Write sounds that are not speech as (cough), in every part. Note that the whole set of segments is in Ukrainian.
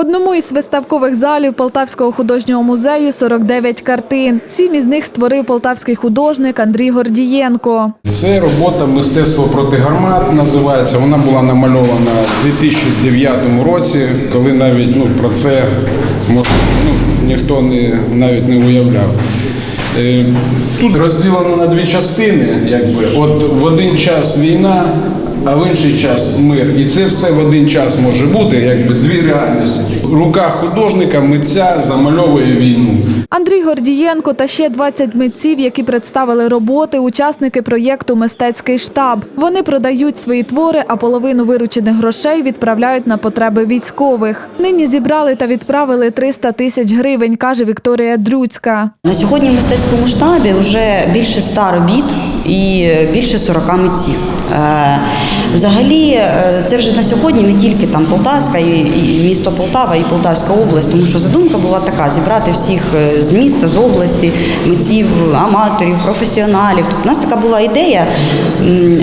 одному із виставкових залів Полтавського художнього музею 49 картин. Сім із них створив полтавський художник Андрій Гордієнко. Це робота мистецтво проти гармат називається. Вона була намальована в 2009 році, коли навіть ну, про це ну, ніхто не, навіть не уявляв. Е, Тут розділено на дві частини, якби от в один час війна, а в інший час мир. І це все в один час може бути, якби дві реальності. Рука художника, митця замальовує війну. Андрій Гордієнко та ще 20 митців, які представили роботи, учасники проєкту Мистецький штаб. Вони продають свої твори, а половину виручених грошей відправляють на потреби військових. Нині зібрали та відправили 300 тисяч гривень, каже Вікторія Дрюцька. На сьогодні в мистецькому штабі вже більше ста робіт і більше 40 митців. Е, Взагалі, е, це вже на сьогодні не тільки там Полтавська і, місто Полтава, і Полтавська область, тому що задумка була така: зібрати всіх е, з міста, з області, митців, аматорів, професіоналів. Тобто у нас така була ідея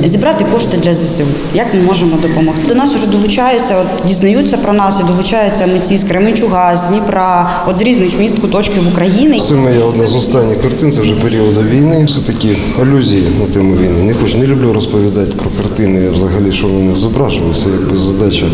зібрати кошти для ЗСУ. Як ми можемо допомогти? До нас вже долучаються, от дізнаються про нас і долучаються митці з Кременчуга, з Дніпра, от з різних міст, куточків України. Це моя одна з останніх картин, це вже періоду війни. Все таки алюзії на тему війни. Не хочу, не люблю розповідати про картини, взагалі, що вони зображені. Це якби задача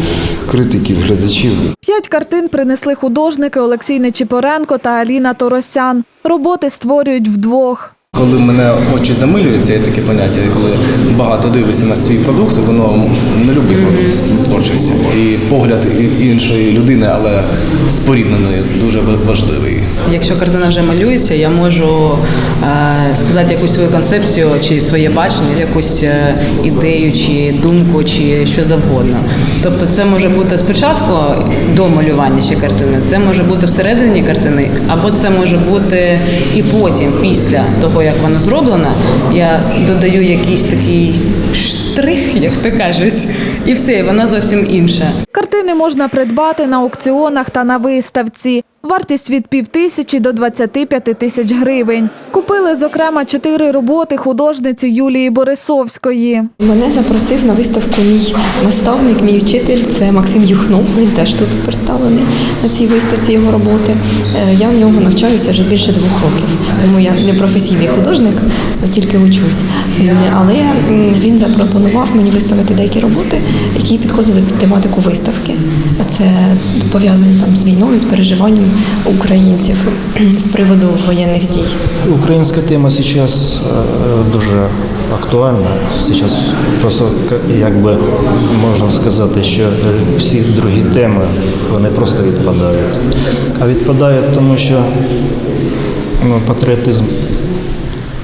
критиків, глядачів. П'ять картин принесли художники Олексій Нечіпоренко та Аліна Торосян. Роботи створюють вдвох. Коли мене очі замилюються, є таке поняття, коли багато дивишся на свій продукт, воно не любить продукт творчості. І погляд іншої людини, але спорідненої, дуже важливий. Якщо картина вже малюється, я можу е, сказати якусь свою концепцію чи своє бачення, якусь е, ідею, чи думку, чи що завгодно. Тобто, це може бути спочатку до малювання ще картини, це може бути всередині картини, або це може бути і потім, після того як вона зроблена, я додаю якийсь такий штрих, як то кажуть, і все, вона зовсім інша. Картини можна придбати на аукціонах та на виставці. Вартість від півтисячі до 25 тисяч гривень. Купили, зокрема, чотири роботи художниці Юлії Борисовської. Мене запросив на виставку мій наставник, мій вчитель. Це Максим Юхнов. Він теж тут представлений на цій виставці його роботи. Е, Я в нього навчаюся вже більше двох років, тому я не професійний художник, тільки учусь. Але він запропонував мені виставити деякі роботи, які підходили під тематику виставки. Це пов'язані там з війною, з переживанням українців (clears throat) з приводу воєнних дій. Украинская тема сейчас э, дуже актуальна. Сейчас просто к- якби можна сказати, що е, всі другі теми вони просто відпадають. А відпадають тому, що ну, патріотизм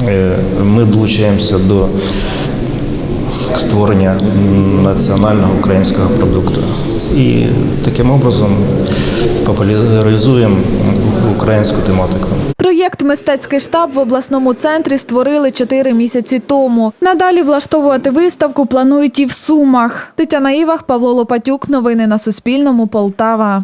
е, ми долучаємося до створення національного українського продукту. І таким образом популяризуємо українську тематику. Проєкт Мистецький штаб в обласному центрі створили чотири місяці тому. Надалі влаштовувати виставку планують і в Сумах. Тетяна Івах, Павло Лопатюк. Новини на Суспільному. Полтава.